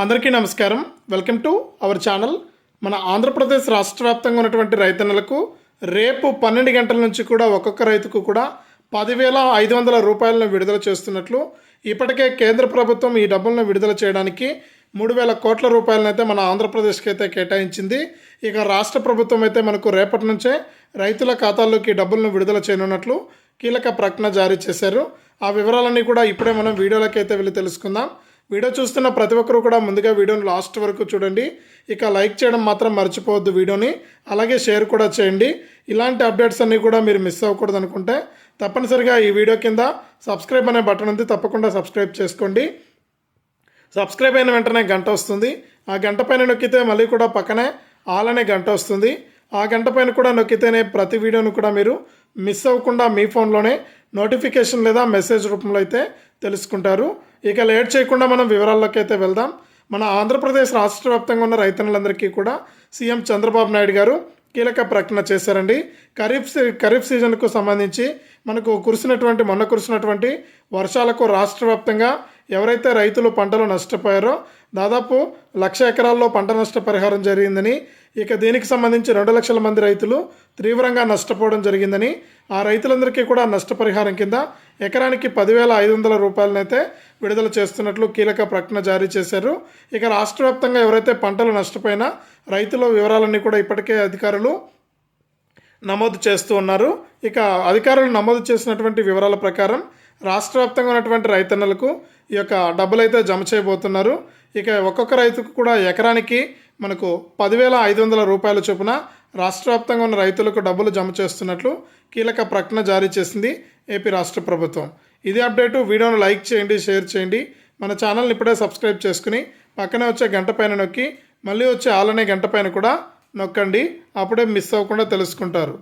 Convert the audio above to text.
అందరికీ నమస్కారం. Welcome to our channel. మన ఆంధ్రప్రదేశ్ రాష్ట్ర వ్యాప్తంగా ఉన్నటువంటి రైతన్నలకు రేపు పన్నెండు గంటల నుంచి కూడా ఒక్కొక్క రైతుకు కూడా పదివేల ఐదు వందల రూపాయలను విడుదల చేస్తున్నట్లు ఇప్పటికే కేంద్ర ప్రభుత్వం ఈ డబ్బులను విడుదల చేయడానికి మూడు వేల కోట్ల రూపాయలను అయితే మన ఆంధ్రప్రదేశ్కి అయితే కేటాయించింది. ఇక రాష్ట్ర ప్రభుత్వం అయితే మనకు రేపటి నుంచే రైతుల ఖాతాల్లోకి డబ్బులను విడుదల చేయనున్నట్లు కీలక ప్రకటన జారీ చేశారు. ఆ వివరాలన్నీ కూడా ఇప్పుడే మనం వీడియోలోకి అయితే వెళ్ళి తెలుసుకుందాం. వీడియో చూస్తున్న ప్రతి ఒక్కరు కూడా ముందుగా వీడియోని లాస్ట్ వరకు చూడండి. ఇక లైక్ చేయడం మాత్రం మర్చిపోవద్దు వీడియోని. అలాగే షేర్ కూడా చేయండి. ఇలాంటి అప్డేట్స్ అన్నీ కూడా మీరు మిస్ అవ్వకూడదు అనుకుంటే తప్పనిసరిగా ఈ వీడియో కింద సబ్స్క్రైబ్ అనే బటన్ ఉంది. తప్పకుండా సబ్స్క్రైబ్ చేసుకోండి. సబ్స్క్రైబ్ అయిన వెంటనే గంట వస్తుంది. ఆ గంట పైన నొక్కితే మళ్ళీ కూడా పక్కనే ఆల్ అనే గంట వస్తుంది. ఆ గంట పైన కూడా నొక్కితేనే ప్రతి వీడియోను కూడా మీరు మిస్ అవ్వకుండా మీ ఫోన్లోనే నోటిఫికేషన్ లేదా మెసేజ్ రూపంలో అయితే తెలుసుకుంటారు. ఇక లేట్ చేయకుండా మనం వివరాల్లోకి అయితే వెళ్దాం. మన ఆంధ్రప్రదేశ్ రాష్ట్ర వ్యాప్తంగా ఉన్న రైతన్నులందరికీ కూడా సీఎం చంద్రబాబు నాయుడు గారు కీలక ప్రకటన చేశారండి. ఖరీఫ్ సీ- ఖరీఫ్ సీజన్కు సంబంధించి మనకు కురిసినటువంటి మొన్న కురిసినటువంటి వర్షాలకు రాష్ట్ర వ్యాప్తంగా ఎవరైతే రైతులు పంటలు నష్టపోయారో దాదాపు లక్ష ఎకరాల్లో పంట నష్ట పరిహారం జరిగిందని ఇక దీనికి సంబంధించి రెండు లక్షల మంది రైతులు తీవ్రంగా నష్టపోవడం జరిగిందని ఆ రైతులందరికీ కూడా నష్టపరిహారం కింద ఎకరానికి పదివేల ఐదు వందల రూపాయలనైతే విడుదల చేస్తున్నట్లు కీలక ప్రకటన జారీ చేశారు. ఇక రాష్ట్ర వ్యాప్తంగా ఎవరైతే పంటలు నష్టపోయినా రైతుల వివరాలన్నీ కూడా ఇప్పటికే అధికారులు నమోదు చేస్తూ ఉన్నారు. ఇక అధికారులు నమోదు చేసినటువంటి వివరాల ప్రకారం రాష్ట్ర వ్యాప్తంగా ఉన్నటువంటి రైతన్నలకు ఈ యొక్క డబ్బులు అయితే జమ చేయబోతున్నారు. ఇక ఒక్కొక్క రైతుకు కూడా ఎకరానికి మనకు పదివేల ఐదు వందల రూపాయల చొప్పున రాష్ట్ర వ్యాప్తంగా ఉన్న రైతులకు డబ్బులు జమ చేస్తున్నట్లు కీలక ప్రకటన జారీ చేసింది ఏపీ రాష్ట్ర ప్రభుత్వం. ఇది అప్డేటు వీడియోను లైక్ చేయండి షేర్ చేయండి. మన ఛానల్ని ఇప్పుడే సబ్స్క్రైబ్ చేసుకుని పక్కనే వచ్చే గంట పైన నొక్కి మళ్ళీ వచ్చే ఆలనే గంట పైన కూడా నొక్కండి. అప్పుడే మిస్ అవ్వకుండా తెలుసుకుంటారు.